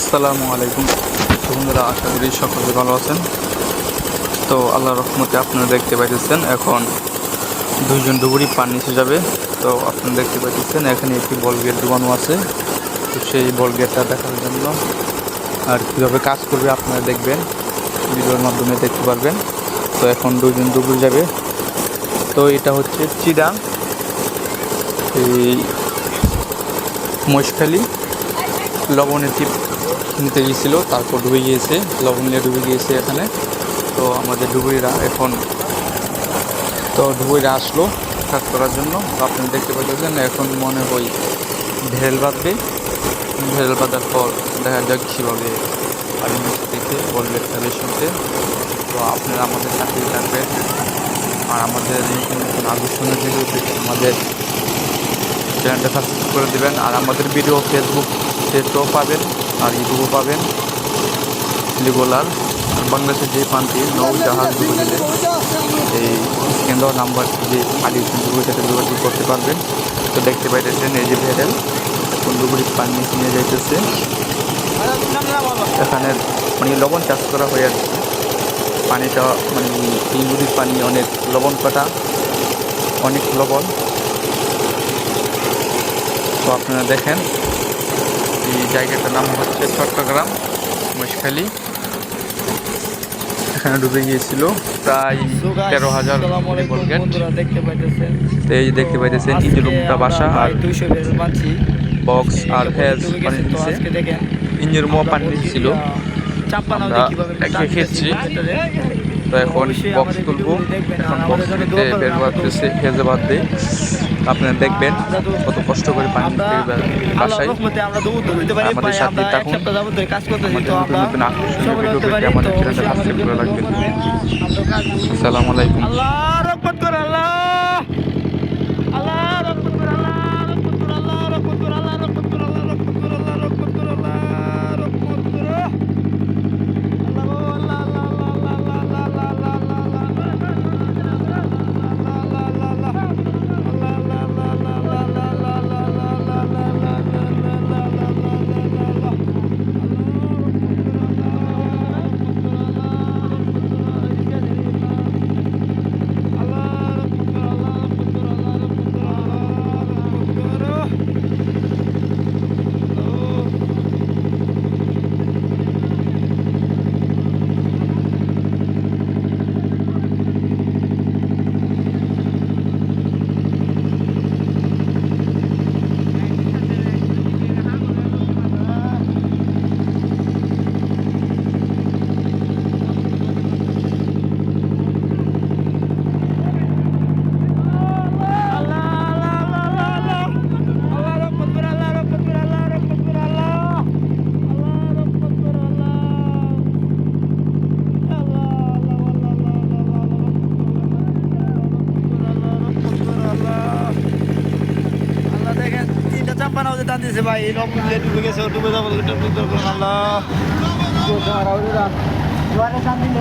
আসসালামু আলাইকুম। বন্ধুরা, আশা করি সকলে ভালো আছেন। তো আল্লাহ রহমতে আপনারা দেখতে পাইতেছেন, এখন দুইজন ডুবুরি পান নিচে যাবে। তো আপনারা দেখতে পাইতেছেন, এখানে একটি বল গেট ডুবানো আছে। তো সেই বল গেটটা দেখার জন্য আর কীভাবে কাজ করবে আপনারা দেখবেন, ভিডিওর মাধ্যমে দেখতে পারবেন। তো এখন দুইজন ডুবুরি যাবে। তো এটা হচ্ছে চিডাং, এই মহেশখালী, লবণের টিপ নিতে গিয়েছিল, তারপর ডুবে গিয়েছে, লবণ নিয়ে ডুবে গিয়েছে এখানে। তো আমাদের ডুবুরিরা এখন, তো ডুবুরিরা আসলো কাজ করার জন্য। তো আপনারা দেখতে পাচ্ছেন, এখন মনে হয় ঢেল বাঁধবে। ঢেল বাঁধার পর দেখা যাক কীভাবে নিচে দেখে বলবে তাদের শুনতে। তো আপনারা আমাদের চাকরি থাকবেন। আর আমাদের নতুন নতুন আকর্ষণীয় ভিডিও আমাদের চ্যানেলটা সাবস্ক্রাইব করে দেবেন। আর আমাদের ভিডিও ফেসবুক পেজও পাবেন। আর ইউটিউবও পাবেন রেগুলার আর বাংলাদেশের যে প্রান্তে নৌ জাহাজ ডুবে এই কেন্দ্র নাম্বার যে আদি ডুবে সেটা যোগাযোগ করতে পারবেন। তো দেখতে পাইতেছেন এই যে ভেডেল ডুবুরি পানি নিয়ে যাইতেছে। এখানে মানে লবণ চাষ করা হয়ে যাচ্ছে পানিটা মানে এই পানি অনেক লবণ কাটা, অনেক লবণ। তো আপনারা দেখেন এই জায়গাটার নাম হচ্ছে চট্টগ্রাম মহেশখালী। এখানে ডুবে গিয়েছিল প্রায় তেরো হাজার দেখতে পাইতেছেন? এই দেখতে পাইতেছেন ইঞ্জিন রুমটা বাসা আর দুইশো বক্স আর হেজ পানি দিচ্ছে ইঞ্জিন পানি ছিল। চাপ্পানো আমরা একে খেয়েছি। তো এখন বক্স তুলবো। এখন বক্স বের বাঁধতেছে হেজে বাঁধবে আপনারা দেখবেন কত কষ্ট করে পানি বাসায় আমাদের সাথে থাকুন। নতুন আমাদের চ্যানেলটা সাবস্ক্রাইব করে রাখবেন। আসসালামু আলাইকুম। টান দিয়েছে ভাই রকম ডুবে গেছে ডুবে যাব আল্লাহ। টান দিলে